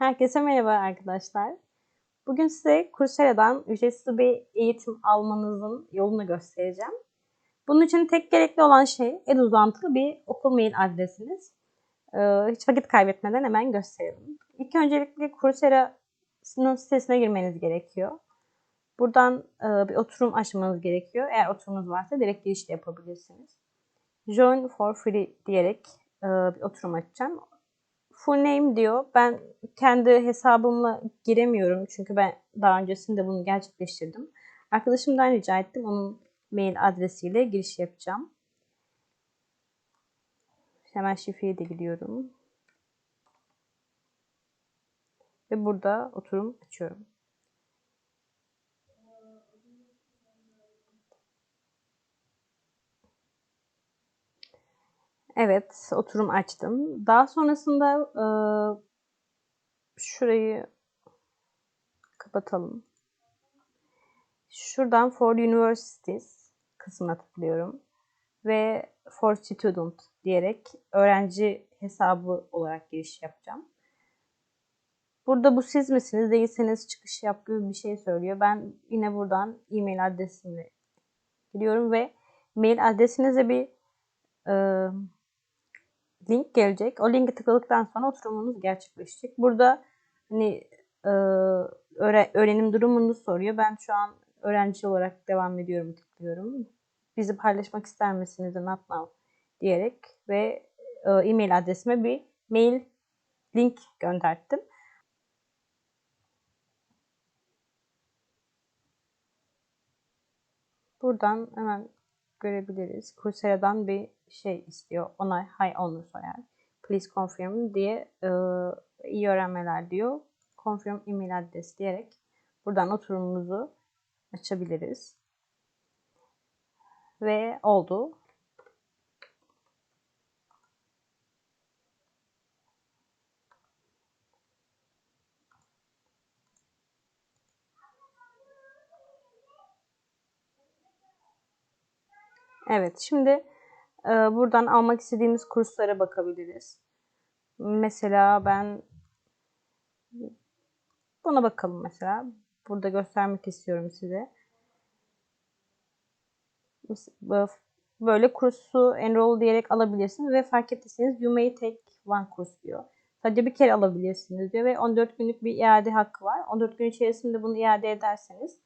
Herkese merhaba arkadaşlar. Bugün size Coursera'dan ücretsiz bir eğitim almanızın yolunu göstereceğim. Bunun için tek gerekli olan şey el uzantılı bir okul mail adresiniz. Ee, hiç vakit kaybetmeden hemen gösterelim. İlk öncelikle Coursera'nın sitesine girmeniz gerekiyor. Buradan e, bir oturum açmanız gerekiyor. Eğer oturumunuz varsa direkt giriş de yapabilirsiniz. Join for free diyerek e, bir oturum açacağım full name diyor. Ben kendi hesabımla giremiyorum. Çünkü ben daha öncesinde bunu gerçekleştirdim. Arkadaşımdan rica ettim. Onun mail adresiyle giriş yapacağım. Hemen şifreye de gidiyorum. Ve burada oturum açıyorum. Evet, oturum açtım. Daha sonrasında e, şurayı kapatalım. Şuradan For Universities kısmına tıklıyorum. Ve For Student diyerek öğrenci hesabı olarak giriş yapacağım. Burada bu siz misiniz değilseniz çıkış yap gibi bir şey söylüyor. Ben yine buradan e-mail adresimi giriyorum ve mail adresinize bir e, link gelecek. O linki tıkladıktan sonra oturumunuz gerçekleşecek. Burada hani e, öğrenim durumunu soruyor. Ben şu an öğrenci olarak devam ediyorum tıklıyorum. Bizi paylaşmak ister misiniz? Now diyerek ve e, e-mail adresime bir mail link gönderdim. Buradan hemen görebiliriz. Coursera'dan bir şey istiyor. Onay, hay onu sorar. Please confirm diye e, iyi öğrenmeler diyor. Confirm email adres diyerek buradan oturumumuzu açabiliriz. Ve oldu. Evet, şimdi e, buradan almak istediğimiz kurslara bakabiliriz. Mesela ben buna bakalım mesela. Burada göstermek istiyorum size. Böyle kursu enroll diyerek alabilirsiniz ve fark ettiyseniz you may take one kurs diyor. Sadece bir kere alabilirsiniz diyor ve 14 günlük bir iade hakkı var. 14 gün içerisinde bunu iade ederseniz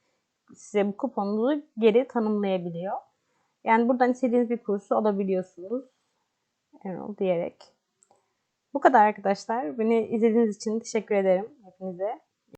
size bu kuponunuzu geri tanımlayabiliyor. Yani buradan istediğiniz bir kursu alabiliyorsunuz. Enroll diyerek. Bu kadar arkadaşlar. Beni izlediğiniz için teşekkür ederim hepinize.